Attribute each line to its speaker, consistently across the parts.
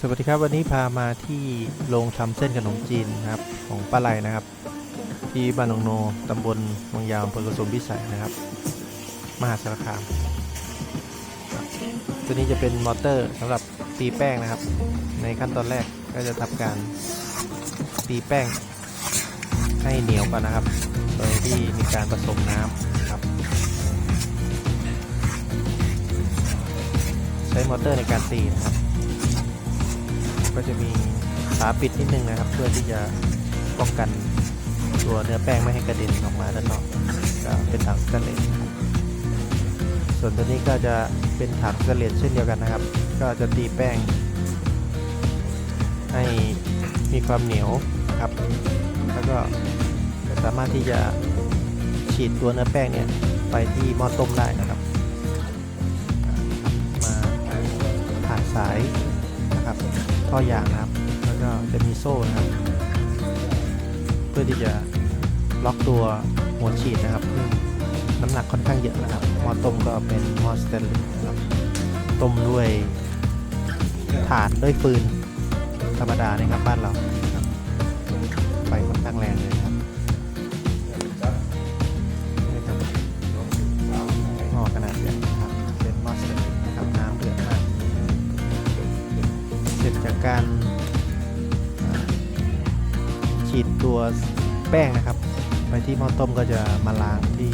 Speaker 1: สวัสดีครับวันนี้พามาที่โรงทำเส้นขนมจีนนะครับ ของป้าไลนะครับ ที่บ้านหนองโนตำบลวังยาวอำเภอกระสมพิสัยนะครับ มหาสารคาม ตัวนี้จะเป็นมอเตอร์สำหรับตีแป้งนะครับ ในขั้นตอนแรกก็จะทำการตีแป้งให้เหนียวก่อนนะครับ โดยที่มีการผสมน้ำครับ ใช้มอเตอร์ในการตีนะครับ ก็จะมีฝาปิดนิดนึงนะครับ เพื่อที่จะป้องกันตัวเนื้อแป้งไม่ให้กระเด็นออกมาด้านนอกก็เป็นถังสแตนเลสนส่วนตัวนี้ก็จะเป็นถังสแตนเลสเช่นเดียวกันนะครับ ก็จะตีแป้ง ให้มีความเหนียวครับ แล้วก็สามารถที่จะฉีดตัวเนื้อแป้งเนี่ยไปที่หม้อต้มได้นะครับ มาผ่านสาย นะครับท่อยางนะครับ แล้วก็จะมีโซ่นะครับ เพื่อที่จะล็อกตัวหัวฉีดนะครับซึ่งน้ำหนักค่อนข้างเยอะนะครับหม้อต้มก็เป็นหม้อสเตนเลสนะครับต้มด้วยถ่านด้วยฟืนธรรมดานะครับบ้านเรา ฉีดตัวแป้งนะครับ ไปที่หม้อต้มก็จะมาล้างที่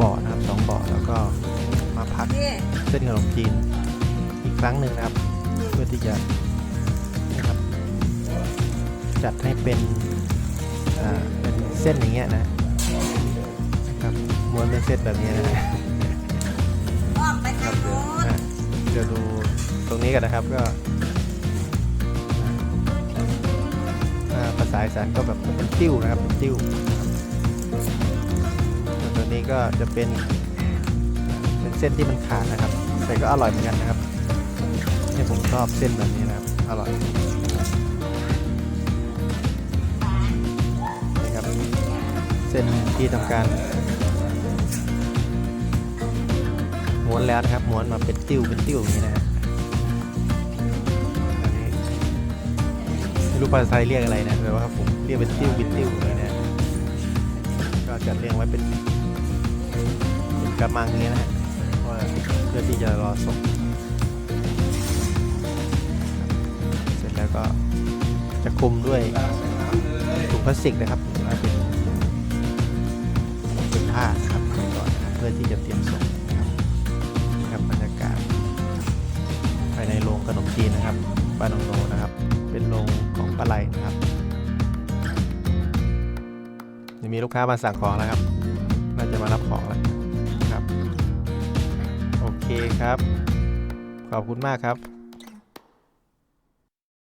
Speaker 1: บ่อนะครับสองบ่อแล้วก็มาพักเส้นขนมจีนอีกครั้งหนึ่งนะครับ เพื่อที่จะนะครับจัดให้เป็นอ่าเป็นเส้นอย่างเงี้ยนะนะครับม้วนเป็นเส้นแบบนี้นะฮะ
Speaker 2: ออกไป
Speaker 1: ค
Speaker 2: ทา
Speaker 1: รั
Speaker 2: ง
Speaker 1: บ
Speaker 2: โน้น
Speaker 1: อะเดี๋ยวดูตรงนี้กันนะครับก็ อ่าภาษาอีสานก็แบบเป็นติ้วนะครับเป็นติ้วตัวนี้ก็จะเป็นเป็นเส้นที่มันขาดนะครับ แต่ก็อร่อยเหมือนกันนะครับเนี่ยผมชอบเส้นแบบนี้นะครับ อร่อยนี่ครับ เส้นที่ทำการม้วนแล้วนะครับม้วนมาเป็นติ้วเป็นติ้วอย่างนี้นะ รู้ภาษาไทยเรียกอะไรนะแต่ว่าผมเรียกเป็นติ้วเป็นติ้วอย่างนี้นะก็จัดเรียงไว้เป็นเป็นกระมังอย่างนี้นะฮะเพื่อที่จะรอส่งเสร็จแล้วก็จะคุมด้วยถุงพลาสติกนะครับหรือว่าเป็นเป็นผ้านะครับไว้ก่อนเพื่อที่จะเตรียมส่งนะครับครับรรยากาศภายในโรงขนมจีนนะครับบ้านหนองโนนะครับ เป็นโรงของปลาไหลนะครับยังมีลูกค้ามาสั่งของแล้วครับ น่าจะมารับของแล้วครับ โอเคครับ ขอบคุณมากครับ